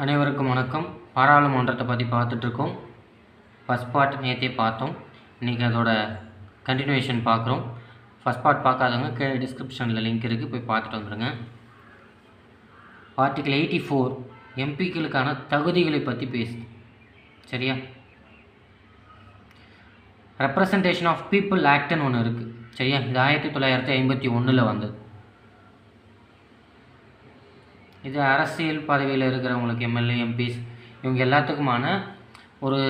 அனைவருக்கும் வணக்கம். பாராளுமன்றத்தை பற்றி பார்த்துட்ருக்கோம். ஃபஸ்ட் பார்ட் நேற்றே பார்த்தோம். இன்றைக்கி அதோட கண்டினியூஷன் பார்க்குறோம். ஃபஸ்ட் பார்ட் பார்க்காதவங்க கீழே டிஸ்கிரிப்ஷனில் லிங்க் இருக்குது போய் பார்த்துட்டு வந்துடுங்க ஆர்டிகல் எயிட்டி ஃபோர் எம்பிக்களுக்கான தகுதிகளை பற்றி பேசுது. சரியா? ரெப்ரசன்டேஷன் ஆஃப் பீப்புள் ஆக்டுன்னு ஒன்று இருக்குது சரியா? இது ஆயிரத்தி தொள்ளாயிரத்தி ஐம்பத்தி ஒன்றில் வந்தது. இது அரசியல் பதவியில் இருக்கிறவங்களுக்கு எம்எல்ஏ எம்பிஸ் இவங்க எல்லாத்துக்குமான ஒரு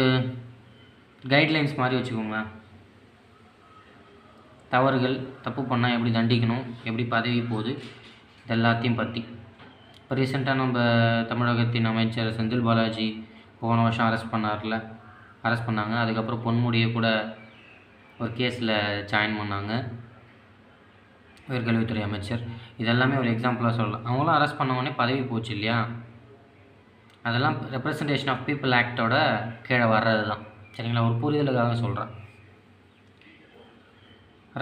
கைட்லைன்ஸ் மாதிரி வச்சுக்கோங்களேன். தவறுகள் தப்பு பண்ணால் எப்படி தண்டிக்கணும் எப்படி பதவி போகுது இது எல்லாத்தையும் பற்றி இப்போ ரீசெண்டாக நம்ம தமிழகத்தின் அமைச்சர் செந்தில் பாலாஜி போன வருஷம் அரெஸ்ட் பண்ணார்ல. அரெஸ்ட் பண்ணாங்க. அதுக்கப்புறம் பொன்முடியை கூட ஒரு கேஸில் ஜாயின் பண்ணாங்க. உயர்கல்வித்துறை அமைச்சர். இதெல்லாமே ஒரு எக்ஸாம்பிளாக சொல்லலாம். அவங்களும் அரெஸ்ட் பண்ணவொன்னே பதவி போச்சு இல்லையா? அதெல்லாம் ரெப்ரசன்டேஷன் ஆஃப் பீப்புள் ஆக்டோட கீழே வர்றது தான் சரிங்களா? ஒரு புரிதலுக்காக சொல்கிறேன்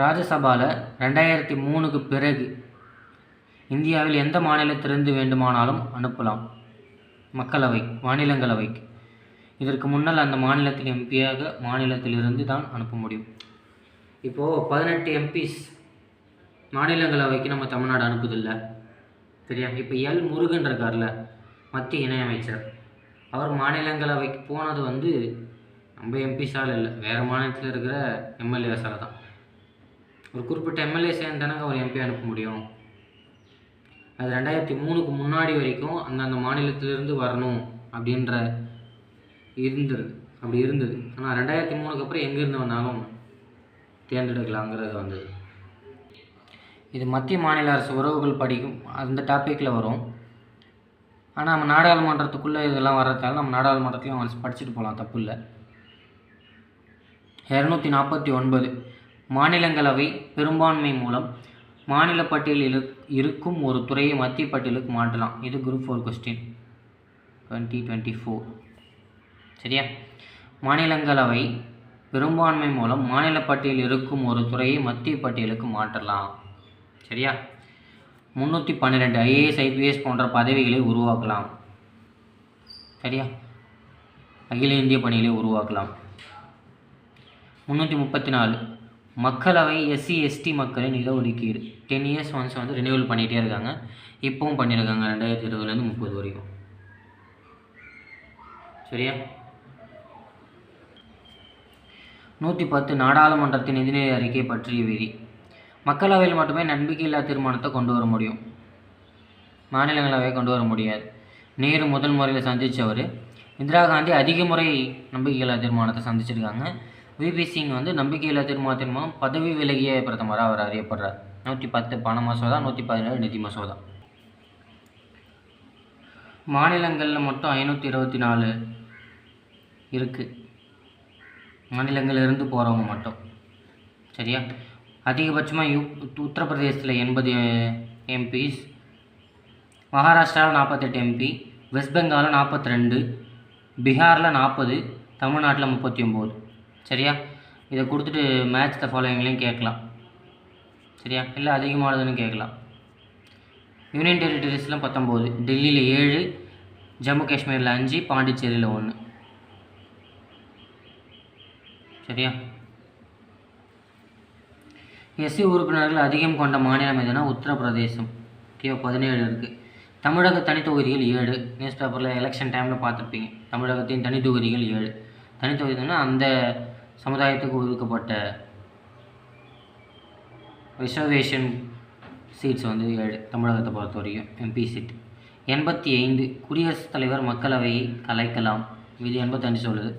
ராஜ்யசபாவில் ரெண்டாயிரத்தி மூணுக்கு பிறகு இந்தியாவில் எந்த மாநிலத்திலிருந்து வேண்டுமானாலும் அனுப்பலாம். மக்களவை மாநிலங்களவைக்கு. இதற்கு முன்னால் அந்த மாநிலத்தின் எம்பியாக மாநிலத்திலிருந்து தான் அனுப்ப முடியும். இப்போது பதினெட்டு எம்பிஸ் மாநிலங்களவைக்கு நம்ம தமிழ்நாடு அனுப்புதில்லை. சரியா? இப்போ எல். முருகன் இருக்கார்ல மத்திய இணையமைச்சர். அவர் மாநிலங்களவைக்கு போனது வந்து நம்ம எம்பிஸால் இல்லை வேறு மாநிலத்தில் இருக்கிற எம்எல்ஏஸால் தான். ஒரு குறிப்பிட்ட எம்எல்ஏ சேர்ந்தானங்க ஒரு எம்பி அனுப்ப முடியும். அது ரெண்டாயிரத்தி மூணுக்கு முன்னாடி வரைக்கும் அந்தந்த மாநிலத்திலிருந்து வரணும் அப்படின்ற இருந்தது. அப்படி இருந்தது. ஆனால் ரெண்டாயிரத்தி மூணுக்கு அப்புறம் எங்கேருந்து வந்தாலும் தேர்ந்தெடுக்கலாங்கிறது வந்தது. இது மத்திய மாநில அரசு உறவுகள் படிக்கும் அந்த டாப்பிக்கில் வரும். ஆனால் நம்ம நாடாளுமன்றத்துக்குள்ளே இதெல்லாம் வர்றதால நம்ம நாடாளுமன்றத்துலையும் அவங்க படிச்சுட்டு போகலாம் தப்பு இல்லை. இரநூத்தி நாற்பத்தி ஒன்பது மாநிலங்களவை பெரும்பான்மை மூலம் மாநில பட்டியலில் இருக்கும் ஒரு துறையை மத்திய பட்டியலுக்கு மாற்றலாம். இது group four question twenty twenty four சரியா? மாநிலங்களவை பெரும்பான்மை மூலம் மாநில பட்டியலில் இருக்கும் ஒரு துறையை மத்திய பட்டியலுக்கு மாற்றலாம். சரியா? முந்நூற்றி பன்னிரெண்டு ஐஏஎஸ் ஐபிஎஸ் போன்ற பதவிகளை உருவாக்கலாம். சரியா? அகில இந்திய பணிகளை உருவாக்கலாம். முந்நூற்றி முப்பத்தி நாலு மக்களவை எஸ்சி எஸ்டி மக்களின் இடஒதுக்கீடு டென் இயர்ஸ் ஒன்ஸ் வந்து ரினியூவல் பண்ணிகிட்டே இருக்காங்க. இப்போவும் பண்ணியிருக்காங்க ரெண்டாயிரத்தி இருபதுலேருந்து முப்பது வரைக்கும். சரியா? நூற்றி பத்து நாடாளுமன்றத்தின் நிதிநிலை அறிக்கை பற்றிய விதி. மக்களவையில் மட்டுமே நம்பிக்கையில்லா தீர்மானத்தை கொண்டு வர முடியும். மாநிலங்களவையை கொண்டு வர முடியாது. நேரு முதல் முறையில் சந்தித்தவர் இந்திரா காந்தி அதிக முறை நம்பிக்கையில்லா தீர்மானத்தை சந்திச்சிருக்காங்க. விபி சிங் வந்து நம்பிக்கையில்லா தீர்மானத்தின் மூலம் பதவி விலகிய பிரதமராக அவர் அறியப்படுறார். நூற்றி பத்து பண மசோதா நூற்றி பதினேழு நிதி மசோதா. மாநிலங்களில் மட்டும் ஐநூற்றி இருபத்தி நாலு இருக்குது மாநிலங்களிலிருந்து போகிறவங்க மட்டும். சரியா? அதிகபட்சமாக யூ உத்தரப்பிரதேசத்தில் எண்பது எம்பிஸ் மகாராஷ்டிராவில் நாற்பத்தெட்டு எம்பி வெஸ்ட் பெங்காலில் நாற்பத்தி ரெண்டு பீகாரில் நாற்பது தமிழ்நாட்டில் முப்பத்தி ஒம்பது சரியா? இதை கொடுத்துட்டு மேட்ச் த ஃபாலோவிங்லையும் கேட்கலாம். சரியா? இல்லை அதிகமானதுன்னு கேட்கலாம். யூனியன் டெரிட்டரிஸில் பத்தொம்போது டெல்லியில் ஏழு ஜம்மு காஷ்மீரில் அஞ்சு பாண்டிச்சேரியில் ஒன்று சரியா? எஸ்சி உறுப்பினர்கள் அதிகம் கொண்ட மாநிலம் எதுனா உத்தரப்பிரதேசம். ஓகே பதினேழு இருக்குது தமிழக தனித்தொகுதிகள் ஏழு. நியூஸ் பேப்பரில் எலெக்ஷன் டைமில் பார்த்துருப்பீங்க. தமிழகத்தின் தனித்தொகுதிகள் ஏழு. தனித்தொகுதினா அந்த சமுதாயத்துக்கு ஒதுக்கப்பட்ட ரிசர்வேஷன் சீட்ஸ் வந்து ஏழு. தமிழகத்தை பொறுத்த வரைக்கும் எம்பி சீட் எண்பத்தி ஐந்து. குடியரசுத் தலைவர் மக்களவையை கலைக்கலாம். இது எண்பத்தஞ்சு சொல்லுது.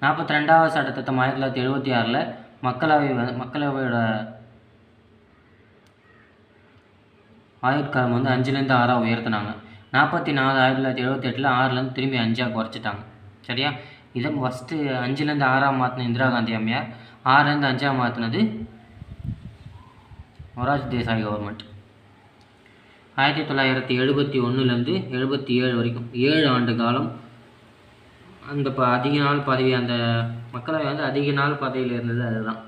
நாற்பத்தி ரெண்டாவது சட்டத்திட்டம் ஆயிரத்தி தொள்ளாயிரத்தி எழுபத்தி ஆறில் மக்களவை மக்களவையோட ஆயுட்காலம் வந்து அஞ்சுலேருந்து ஆறாக உயர்த்தினாங்க. நாற்பத்தி நாலு ஆயிரத்தி தொள்ளாயிரத்தி எழுபத்தெட்டில் ஆறுலேருந்து திரும்பி அஞ்சாக குறைச்சிட்டாங்க. சரியா? இதை ஃபஸ்ட்டு அஞ்சுலேருந்து ஆறாக மாற்றின இந்திரா காந்தி அம்மையார் ஆறுலேருந்து அஞ்சாக மாற்றினது மொராஜ் தேசாய் கவர்மெண்ட் ஆயிரத்தி தொள்ளாயிரத்தி எழுபத்தி ஒன்றுலேருந்து எழுபத்தி ஏழு வரைக்கும் ஏழு ஆண்டு காலம் அந்த ப அதிக நாள் பதவி அந்த மக்களவை வந்து அதிக நாள் பதவியில் இருந்தது அதுதான்.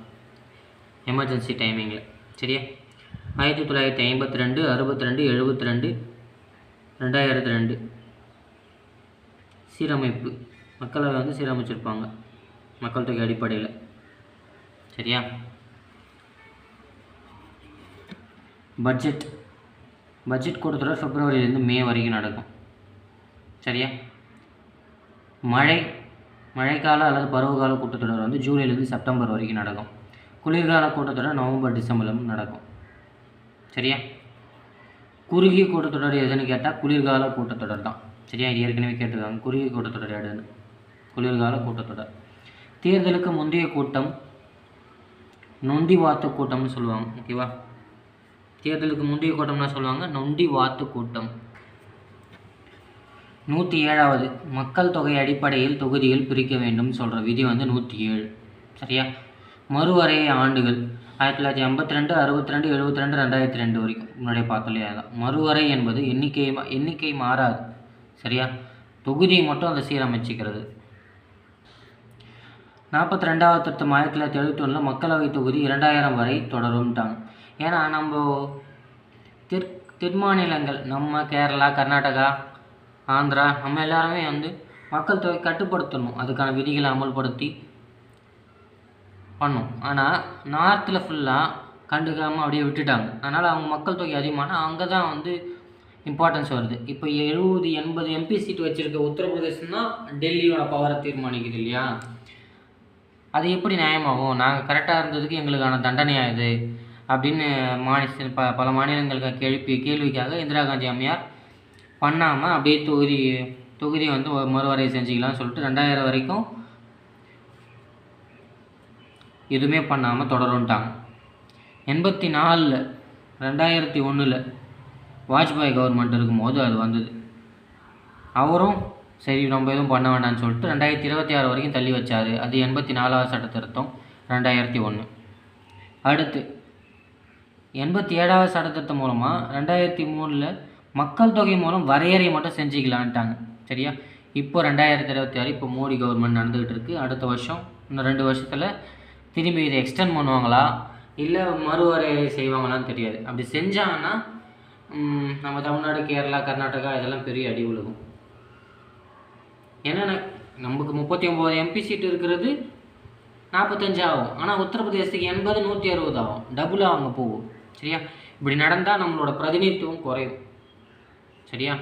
எமர்ஜென்சி டைமிங்கில் சரியா? ஆயிரத்தி தொள்ளாயிரத்தி ஐம்பத்தி ரெண்டு அறுபத்தி ரெண்டு எழுபத்தி ரெண்டு ரெண்டாயிரத்தி ரெண்டு. சீரமைப்பு. மக்களவை வந்து சீரமைச்சிருப்பாங்க. மக்கள் தொகை அடிப்படையில். சரியா? பட்ஜெட். பட்ஜெட் கூட்டத்தொடர் பிப்ரவரியிலேருந்து மே வரைக்கும் நடக்கும். சரியா? மழை. மழைக்கால அல்லது பருவகால கூட்டத்தொடர் வந்து ஜூலைலேருந்து செப்டம்பர் வரைக்கும் நடக்கும். குளிர்கால கூட்டத்தொடர் நவம்பர் டிசம்பர்ல நடக்கும். சரியா? குறுகிய கூட்டத்தொடர் எதுன்னு கேட்டால் குளிர்கால கூட்டத்தொடர் தான். சரியா? இது ஏற்கனவே கேட்டிருக்காங்க. குறுகிய கூட்டத்தொடர் எதுன்னு? குளிர்கால கூட்டத்தொடர் தேர்தலுக்கு முந்தைய கூட்டம் நொண்டி வாத்து கூட்டம்னு சொல்லுவாங்க. ஓகேவா தேர்தலுக்கு முந்தைய கூட்டம்னா சொல்லுவாங்க? நொண்டி வாத்து கூட்டம். நூற்றி ஏழாவது மக்கள் தொகை அடிப்படையில் தொகுதிகள் பிரிக்க வேண்டும் சொல்கிற விதி வந்து நூற்றி ஏழு. சரியா? மறுவரைய ஆண்டுகள். ஆயிரத்தி தொள்ளாயிரத்தி ஐம்பத்தி ரெண்டு அறுபத்தி ரெண்டு எழுபத்தி ரெண்டு ரெண்டாயிரத்தி ரெண்டு வரைக்கும். முன்னாடியே பார்த்தோம் அதான். மறுவரை என்பது எண்ணிக்கை மா- எண்ணிக்கை மாறாது. சரியா? தொகுதியை மட்டும் அதை சீரமைச்சிக்கிறது. நாற்பத்தி ரெண்டாவது திருத்தம் ஆயிரத்தி தொள்ளாயிரத்தி எழுபத்தி ஒன்றில் மக்களவை தொகுதி இரண்டாயிரம் வரை தொடரும்ட்டாங்க. ஏன்னா நம்ம தெற் தென்மாநிலங்கள் நம்ம கேரளா கர்நாடகா ஆந்திரா நம்ம எல்லாருமே வந்து மக்கள் தொகை கட்டுப்படுத்தணும். அதுக்கான விதிகளை அமல்படுத்தி பண்ணோம். ஆனால் நார்த்தில் ஃபுல்லாக கண்டுக்காமல் அப்படியே விட்டுட்டாங்க. அதனால் அவங்க மக்கள் தொகை அதிகமானால் அங்கே தான் வந்து இம்பார்ட்டன்ஸ் வருது. இப்போ எழுபது எண்பது எம்பி சீட் வச்சுருக்க உத்தரப்பிரதேசம் தான் டெல்லியோட பவரை தீர்மானிக்குது இல்லையா? அது எப்படி நியாயமாகும்? நாங்கள் கரெக்டாக இருந்ததுக்கு எங்களுக்கான தண்டனையாக இது? அப்படின்னு மாநில ப பல மாநிலங்களுக்கு கேள்வி கேள்விக்காக இந்திரா காந்தி அம்மையார் பண்ணாமல் அப்படியே தொகுதி தொகுதியை வந்து ஒரு மறுவரை செஞ்சுக்கலாம்னு சொல்லிட்டு ரெண்டாயிரம் வரைக்கும் எதுவுமே பண்ணாமல் தொடரும்ட்டாங்க. எண்பத்தி நாலில் ரெண்டாயிரத்தி ஒன்றில் வாஜ்பாய் கவர்மெண்ட் இருக்கும்போது அது வந்தது. அவரும் சரி நம்ம எதுவும் பண்ண வேண்டாம்னு சொல்லிட்டு ரெண்டாயிரத்தி இருபத்தி ஆறு வரைக்கும் தள்ளி வச்சார். அது எண்பத்தி நாலாவது சட்ட திருத்தம் ரெண்டாயிரத்தி ஒன்று அடுத்து எண்பத்தி ஏழாவது சட்டத்திருத்தம் மூலமாக ரெண்டாயிரத்தி மூணில் மக்கள் தொகை மூலம் வரையறை மட்டும் செஞ்சுக்கலான்ட்டாங்க. சரியா? இப்போ ரெண்டாயிரத்தி இருபத்தி ஆறு இப்போ மோடி கவர்மெண்ட் நடந்துகிட்டு இருக்குது அடுத்த வருஷம் இன்னும் ரெண்டு வருஷத்தில் திரும்பி இதை எக்ஸ்டெண்ட் பண்ணுவாங்களா? இல்லை மறுவரையறை செய்வாங்களான்னு தெரியாது. அப்படி செஞ்சாங்கன்னா நம்ம தமிழ்நாடு கேரளா கர்நாடகா இதெல்லாம் பெரிய அடி உலகம் ஏன்னா நமக்கு முப்பத்தி ஒம்பது எம்பி சீட் இருக்கிறது நாற்பத்தஞ்சு ஆகும். ஆனால் உத்தரப்பிரதேசத்துக்கு எண்பது நூற்றி அறுபது ஆகும். டபுளாக அவங்க போகும். சரியா? இப்படி நடந்தால் நம்மளோட பிரதிநிதித்துவம் குறையும். சரியா?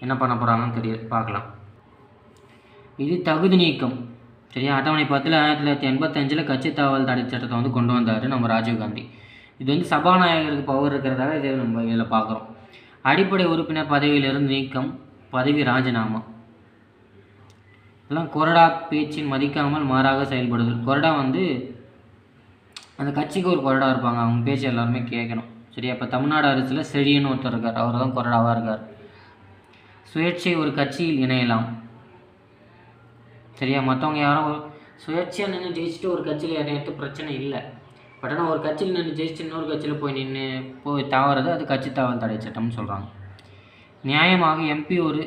என்ன பண்ண போகிறாங்கன்னு தெரியாது பார்க்கலாம். இது தகுதி நீக்கம். சரியா? அட்டவணை பத்தில் ஆயிரத்தி தொள்ளாயிரத்தி எண்பத்தஞ்சில் கட்சி தாவல் தடை சட்டத்தை வந்து கொண்டு வந்தார் நம்ம ராஜீவ்காந்தி இது வந்து சபாநாயகருக்கு பவர் இருக்கிறதால இதை நம்ம இதில் பார்க்குறோம் அடிப்படை உறுப்பினர் பதவியிலிருந்து நீக்கம் பதவி ராஜினாமா. இதெல்லாம் கொரடா பேச்சின் மதிக்காமல் மாறாக செயல்படுதல். கொரடா வந்து அந்த கட்சிக்கு ஒரு கொரடா இருப்பாங்க. அவங்க பேச்சு எல்லாருமே கேட்கணும் சரியா? இப்போ தமிழ்நாடு அரசில் செழியன்னு ஒருத்தர் இருக்கார். அவர் தான் கொரடாவாக இருக்கார். சுயேட்சை ஒரு கட்சியில் இணையலாம். சரியா மற்றவங்க யாரும் சுயேட்சையாக நின்று ஜெயிச்சுட்டு ஒரு கட்சியில் இணையத்து பிரச்சனை இல்லை. பட் ஆனால் ஒரு கட்சியில் நின்று ஜெயிச்சுட்டு இன்னொரு கட்சியில் போய் நின்று போய் தாவறது அது கட்சி தாவல் தடை சட்டம்னு சொல்கிறாங்க நியாயமாக எம்பி ஒரு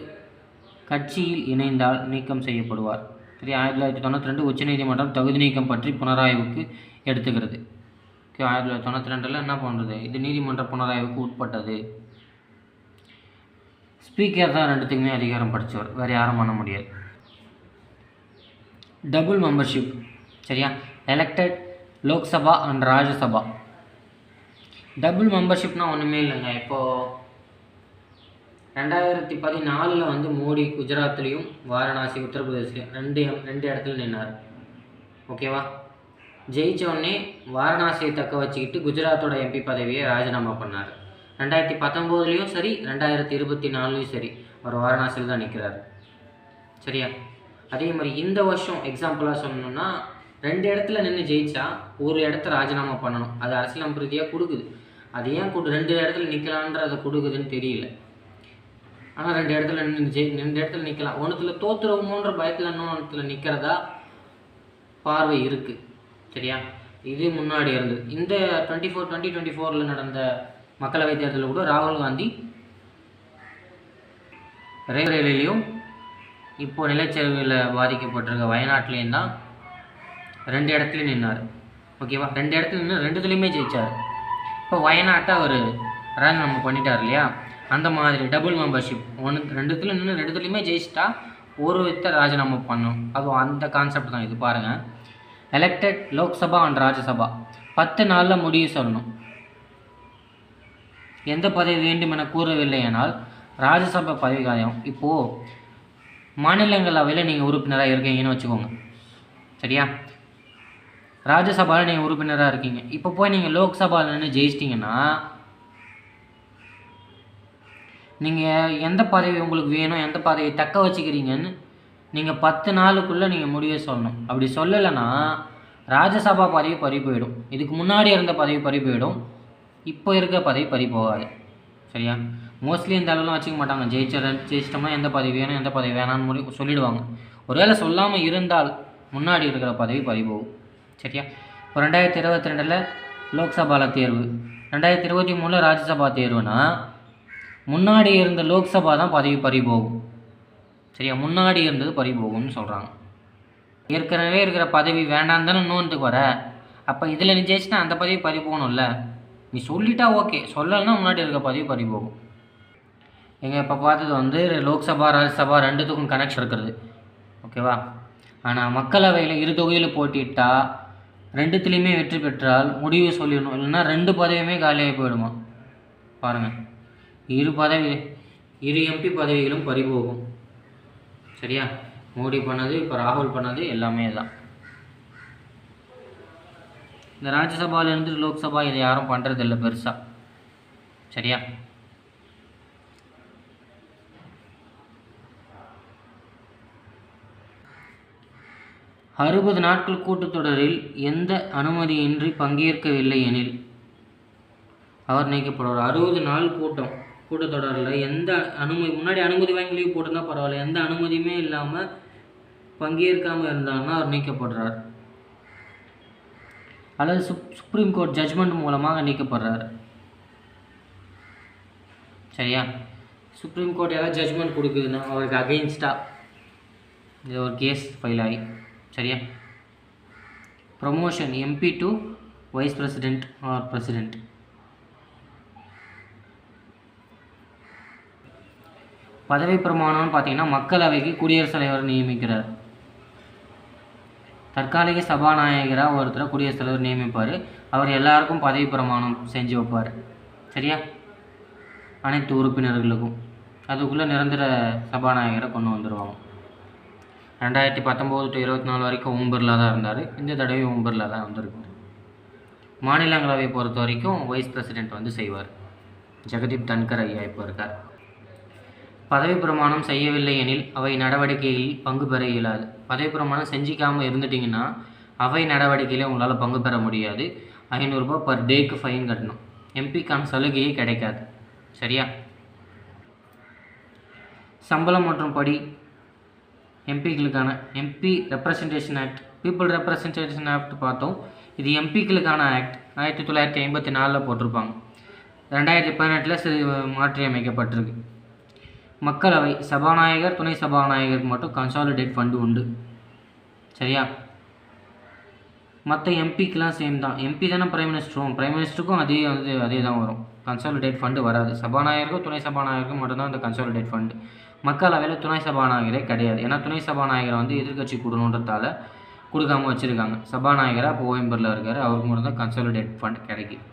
கட்சியில் இணைந்தால் நீக்கம் செய்யப்படுவார். சரி ஆயிரத்தி தொள்ளாயிரத்தி தொண்ணூற்றி ரெண்டு உச்சநீதிமன்றம் தகுதி நீக்கம் பற்றி புனராய்வுக்கு எடுத்துக்கிறது. ஓகே ஆயிரத்தி தொள்ளாயிரத்தி தொண்ணூற்றி ரெண்டில் என்ன பண்ணுறது இது நீதிமன்ற புனராய்வுக்கு உட்பட்டது. ஸ்பீக்கர் தான் ரெண்டுத்துக்குமே அதிகாரம் படித்தவர் வேறு யாரும் பண்ண முடியாது. டபுள் மெம்பர்ஷிப் சரியா? Elected Lok Sabha and Rajya Sabha. Double மெம்பர்ஷிப்னால் ஒன்றுமே இல்லைங்க. இப்போது ரெண்டாயிரத்தி பதினாலில் வந்து மோடி குஜராத்லேயும் வாரணாசி உத்தரப்பிரதேஷ்லையும் ரெண்டு ரெண்டு இடத்துல நின்னார். ஓகேவா ஜெயிச்ச உடனே வாரணாசியை தக்க வச்சுக்கிட்டு குஜராத்தோட எம்பி பதவியை ராஜினாமா பண்ணார். ரெண்டாயிரத்தி பத்தொம்போதுலேயும் சரி ரெண்டாயிரத்தி இருபத்தி நாலுலேயும் சரி அவர் வாரணாசியில் தான் நிற்கிறார் சரியா? அதே மாதிரி இந்த வருஷம் எக்ஸாம்பிளாக சொல்லணும்னா ரெண்டு இடத்துல நின்று ஜெயிச்சா ஒரு இடத்த ராஜினாமா பண்ணணும். அது அரசியலமைப்பு ரீதியாக கொடுக்குது. அது ஏன் கொடு ரெண்டு இடத்துல நிற்கலான்றதை கொடுக்குதுன்னு தெரியல. ஆனால் ரெண்டு இடத்துல நின்று ஜெயி ரெண்டு இடத்துல நிற்கலாம் ஒன்றுத்துல தோத்துருவோமோன்ற பயத்தில் இன்னொன்றுத்துல நிற்கிறதா பார்வை இருக்குது சரியா? இது முன்னாடி இருந்தது. இந்த டுவெண்ட்டி ஃபோர் டுவெண்ட்டி டுவெண்ட்டி ஃபோரில் நடந்த மக்களவைத் தேர்தலில் கூட ராகுல் காந்தி ரேபரேலிலையும் இப்போது நிலச்சரிவில் பாதிக்கப்பட்டிருக்க வயநாட்டிலையும் தான் ரெண்டு இடத்துலையும் நின்னார். ஓகேவா? ரெண்டு இடத்துல நின்று ரெண்டுத்துலேயுமே ஜெயிச்சார். இப்போ வயநாட்டை அவர் ராஜினாமா பண்ணிட்டார் இல்லையா? அந்த மாதிரி டபுள் மெம்பர்ஷிப் ஒன்று ரெண்டுத்துல நின்று ரெண்டுத்துலையுமே ஜெயிச்சிட்டா ஒரு வித்த ராஜினாமா பண்ணும். அதுவும் அந்த கான்செப்ட் தான். இது பாருங்கள் எலெக்டட் லோக்சபா அண்ட் ராஜ்யசபா. பத்து நாளில் முடிவு சொல்லணும். எந்த பதவி வேண்டும் என கூறவில்லையானால் ராஜ்யசபா பதவி காயம். இப்போது மாநிலங்களவையில் நீங்கள் உறுப்பினராக இருக்கீங்கன்னு வச்சுக்கோங்க. சரியா? ராஜ்யசபாவில் நீங்கள் உறுப்பினராக இருக்கீங்க. இப்போ போய் நீங்கள் லோக்சபாவில் நின்று ஜெயிச்சிட்டிங்கன்னா நீங்கள் எந்த பதவி உங்களுக்கு வேணும் எந்த பதவியை தக்க வச்சுக்கிறீங்கன்னு நீங்கள் பத்து நாளுக்குள்ளே நீங்கள் முடிவே சொல்லணும். அப்படி சொல்லலைன்னா ராஜ்யசபா பதவி பறி போயிடும். இதுக்கு முன்னாடி இருந்த பதவி பறி போயிடும். இப்போ இருக்க பதவி பறி போகாது. சரியா? மோஸ்ட்லி இந்த அளவுலாம் வச்சுக்க மாட்டாங்க. ஜெயிச்ச ஜெயிச்சிட்டோம்னா எந்த பதவி வேணும் எந்த பதவி வேணான்னு முடி சொல்லிடுவாங்க. ஒருவேளை சொல்லாமல் இருந்தால் முன்னாடி இருக்கிற பதவி பறிபோகும். சரியா? இப்போ ரெண்டாயிரத்தி இருபத்தி ரெண்டில் லோக்சபாவில் தேர்வு. ரெண்டாயிரத்தி இருபத்தி மூணில் ராஜ்யசபா தேர்வுனா முன்னாடி இருந்த லோக்சபா தான் பதவி பறிபோகும். சரியா? முன்னாடி இருந்தது பறிபோகும்னு சொல்கிறாங்க ஏற்கனவே இருக்கிற பதவி வேண்டாம் தானே இன்னொன்றுக்கு வர. அப்போ இதில் நீ ஜெயிச்சினா அந்த பதவி பறி போகணும்ல நீ சொல்லிட்டா ஓகே. சொல்லலைன்னா முன்னாடி இருக்க பதவி பறி போகும் எங்கள் இப்போ பார்த்தது வந்து லோக்சபா ராஜ்யசபா ரெண்டுத்துக்கும் கனெக்ஷன் இருக்கிறது ஓகேவா? ஆனால் மக்களவையில் இரு தொகுதியில் போட்டிட்டால் ரெண்டுத்துலேயுமே வெற்றி பெற்றால் முடிவு சொல்லிடணும். இல்லைன்னா ரெண்டு பதவியுமே காலியாகி போயிடுமா? பாருங்கள் இரு பதவி இரு எம்பி பதவிகளும் பறிபோகும். சரியா? மோடி பண்ணது இப்போ ராகுல் பண்ணது எல்லாமே தான் இந்த ராஜ்யசபாலேருந்து லோக்சபா இதை யாரும் பண்ணுறதில்ல பெருசாக சரியா? அறுபது நாட்கள் கூட்டத்தொடரில் எந்த அனுமதியின்றி பங்கேற்கவில்லை எனில் அவர் நீக்கப்படுவார். அறுபது நாள் கூட்டம் கூட்டத்தொடரில் எந்த அனுமதி முன்னாடி அனுமதி வாங்கி லீவ் போட்டிருந்தா பரவாயில்ல எந்த அனுமதியுமே இல்லாமல் பங்கேற்காமல் இருந்தாங்கன்னா அவர் நீக்கப்படுறார். அல்லது சுப் சுப்ரீம் கோர்ட் ஜட்ஜ்மெண்ட் மூலமாக நீக்கப்படுறார். சரியா? சுப்ரீம் கோர்ட் ஏதாவது ஜட்ஜ்மெண்ட் கொடுக்குதுன்னா அவருக்கு அகெயின்ஸ்டாக இது ஒரு கேஸ் ஃபைல் ஆகி. சரியா? Promotion MP to vice president or president பதவி பிரமாணம்னு பார்த்தீங்கன்னா மக்களவைக்கு குடியரசுத் தலைவர் நியமிக்கிறார். தற்காலிக சபாநாயகராக ஒருத்தரை குடியரசுத் தலைவர் நியமிப்பார். அவர் எல்லாருக்கும் பதவி பிரமாணம் செஞ்சு வைப்பார். சரியா? அனைத்து உறுப்பினர்களுக்கும். அதுக்குள்ளே நிரந்தர சபாநாயகரை கொண்டு வந்துடுவாங்க ரெண்டாயிரத்தி பத்தொம்போது டு இருபத்தி நாலு வரைக்கும் ஓம் பிர்லா தான் இருந்தார். இந்த தடவை ஓம் பிர்லா தான் வந்திருக்கு மாநிலங்களவை பொறுத்த வரைக்கும் வைஸ் பிரசிடெண்ட் வந்து செய்வார். ஜெகதீப் தன்கர் ஐயா இப்போ இருக்கார். பதவி பிரமாணம் செய்யவில்லை எனில் அவை நடவடிக்கையில் பங்கு பெற இயலாது. பதவி பிரமாணம் செஞ்சிக்காமல் இருந்துட்டிங்கன்னா அவை நடவடிக்கையில் உங்களால் பங்கு பெற முடியாது. ஐநூறுரூபா பர் டேக்கு ஃபைன் கட்டணும். எம்பிக்கான சலுகையே கிடைக்காது. சரியா? சம்பளம் மற்றும் படி எம்பிக்களுக்கான MP representation act people representation act பார்த்தோம். இது எம்பிக்களுக்கான ஆக்ட் ஆயிரத்தி தொள்ளாயிரத்தி ஐம்பத்தி நாலில் போட்டிருப்பாங்க. ரெண்டாயிரத்தி பதினெட்டில் சிறு மாற்றி அமைக்கப்பட்டிருக்கு மக்களவை சபாநாயகர் துணை சபாநாயகருக்கு மட்டும் கன்சாலிடேட் ஃபண்டு உண்டு. சரியா? மற்ற எம்பிக்கெலாம் சேம் தான். எம்பி தானே பிரைம் மினிஸ்டரும் பிரைம் மினிஸ்டருக்கும் அதே வந்து அதே தான் வரும். கன்சாலிடேட் ஃபண்டு வராது. சபாநாயகருக்கும் துணை சபாநாயகருக்கும் மட்டும்தான் அந்த கன்சாலிடேட் ஃபண்டு மக்களவையில் துணை சபாநாயகரே கிடையாது. ஏன்னா துணை சபாநாயகரை வந்து எதிர்க்கட்சி கொடுணுன்றதால கொடுக்காம வச்சுருக்காங்க. சபாநாயகராக இப்போ ஓஎம்பரில் இருக்கார். அவருக்கு மட்டும் தான் கன்சாலிடேட் ஃபண்ட் கிடைக்கும்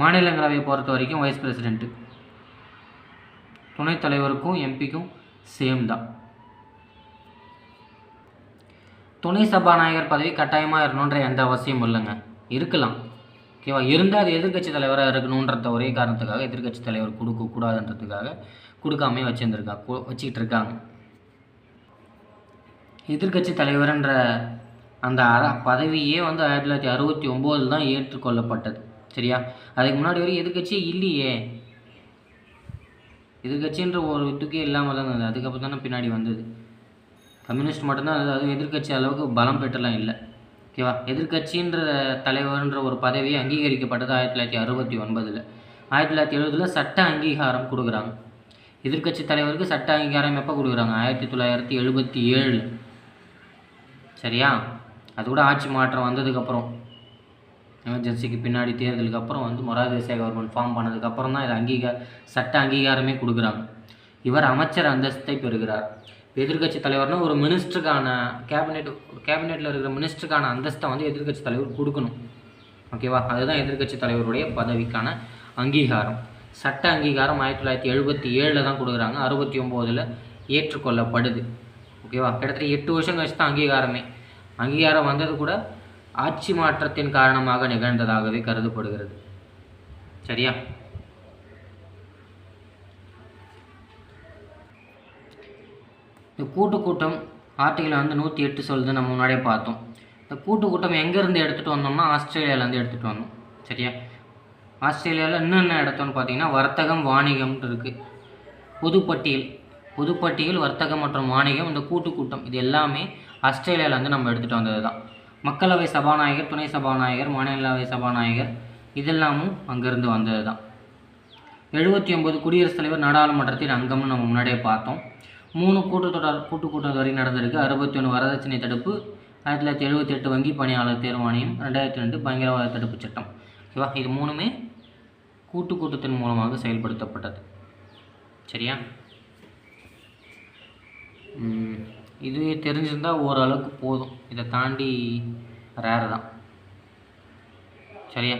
மாநிலங்களவையை பொறுத்த வரைக்கும் வைஸ் பிரசிடென்ட்டு துணைத் தலைவருக்கும் எம்பிக்கும் சேம் தான். துணை சபாநாயகர் பதவி கட்டாயமாக இருக்கணுன்ற எந்த அவசியமும் இல்லைங்க. இருக்கலாம். ஓகேவா? இருந்தால் அது எதிர்க்கட்சி தலைவராக இருக்கணுன்றத ஒரே காரணத்துக்காக எதிர்க்கட்சி தலைவர் கொடுக்கக்கூடாதுன்றதுக்காக கொடுக்காமே வச்சுருந்துருக்கா வச்சுக்கிட்டு இருக்காங்க எதிர்க்கட்சி தலைவர்ன்ற அந்த அற பதவியே வந்து ஆயிரத்தி தொள்ளாயிரத்தி அறுபத்தி ஒம்போதில் தான் ஏற்றுக்கொள்ளப்பட்டது சரியா? அதுக்கு முன்னாடி வரைக்கும் எதிர்கட்சியே இல்லையே. எதிர்க்கட்சின்ற ஒரு இதுக்கே இல்லாமல் தான் இருந்தது அதுக்கப்புறம் தானே பின்னாடி வந்தது. கம்யூனிஸ்ட் மட்டும்தான் அது அதுவும் எதிர்க்கட்சி அளவுக்கு பலம் பெற்றலாம் இல்லை ஓகேவா எதிர்க்கட்சின்ற தலைவர்ன்ற ஒரு பதவி அங்கீகரிக்கப்பட்டது ஆயிரத்தி தொள்ளாயிரத்தி அறுபத்தி ஒன்பதில். ஆயிரத்தி தொள்ளாயிரத்தி எழுபதில் சட்ட அங்கீகாரம் கொடுக்குறாங்க. எதிர்க்கட்சி தலைவருக்கு சட்ட அங்கீகாரம் எப்போ கொடுக்குறாங்க? ஆயிரத்தி தொள்ளாயிரத்தி எழுபத்தி ஏழு. சரியா? அது கூட ஆட்சி மாற்றம் வந்ததுக்கப்புறம் எமர்ஜென்சிக்கு பின்னாடி தேர்தலுக்கு அப்புறம் வந்து மொரார் தேசாய் கவர்மெண்ட் ஃபார்ம் பண்ணதுக்கப்புறம் தான் இது அங்கீகார சட்ட அங்கீகாரமே கொடுக்குறாங்க. இவர் அமைச்சர் அந்தஸ்தை பெறுகிறார். எதிர்க்கட்சி தலைவர்னா ஒரு மினிஸ்டருக்கான கேபினெட் கேபினெட்டில் இருக்கிற மினிஸ்டருக்கான அந்தஸ்தை வந்து எதிர்க்கட்சி தலைவர் கொடுக்கணும். ஓகேவா அதுதான் எதிர்க்கட்சி தலைவருடைய பதவிக்கான அங்கீகாரம். சட்ட அங்கீகாரம் ஆயிரத்தி தொள்ளாயிரத்தி எழுபத்தி ஏழில் தான் கொடுக்குறாங்க. அறுபத்தி ஒம்போதில் ஏற்றுக்கொள்ளப்படுது. ஓகேவா கிட்டத்தட்ட எட்டு வருஷம் கழிச்சு தான் அங்கீகாரமே. அங்கீகாரம் வந்தது கூட ஆட்சி மாற்றத்தின் காரணமாக நிகழ்ந்ததாகவே கருதப்படுகிறது. சரியா? இந்த கூட்டு கூட்டம் ஆர்டிகிள் வந்து நூற்றி எட்டு சொல்லுது. நம்ம முன்னாடியே பார்த்தோம். இந்த கூட்டு கூட்டம் எங்கேருந்து எடுத்துகிட்டு வந்தோம்னா ஆஸ்திரேலியாவிலேருந்து எடுத்துகிட்டு வந்தோம். சரியா? ஆஸ்திரேலியாவில் என்னென்ன இடத்தோன்னு பார்த்தீங்கன்னா வர்த்தகம் வாணிகம்னு இருக்குது பொதுப்பட்டியல். பொதுப்பட்டியல் வர்த்தகம் மற்றும் வாணிகம் இந்த கூட்டு கூட்டம் இது எல்லாமே ஆஸ்திரேலியாவில் வந்து நம்ம எடுத்துகிட்டு வந்தது தான் மக்களவை சபாநாயகர் துணை சபாநாயகர் மாநிலவை சபாநாயகர் இதெல்லாமும் அங்கேருந்து வந்தது தான் எழுபத்தி ஒம்பது குடியரசுத் தலைவர் நாடாளுமன்றத்தின் அங்கம்னு நம்ம முன்னாடியே பார்த்தோம். மூணு கூட்டத்தொடர் கூட்டு கூட்டம் வரை நடந்திருக்கு. அறுபத்தி ஒன்று வரதட்சணை தடுப்பு ஆயிரத்தி தொள்ளாயிரத்தி எழுபத்தி எட்டு வங்கி பணியாளர் தேர்வாணையம் ரெண்டாயிரத்தி ரெண்டு பயங்கரவாத தடுப்பு சட்டம். ஓகேவா? இது மூணுமே கூட்டு கூட்டத்தின் மூலமாக செயல்படுத்தப்பட்டது. சரியா? இது தெரிஞ்சிருந்தால் ஓரளவுக்கு போதும். இதை தாண்டி ரேர் தான். சரியா?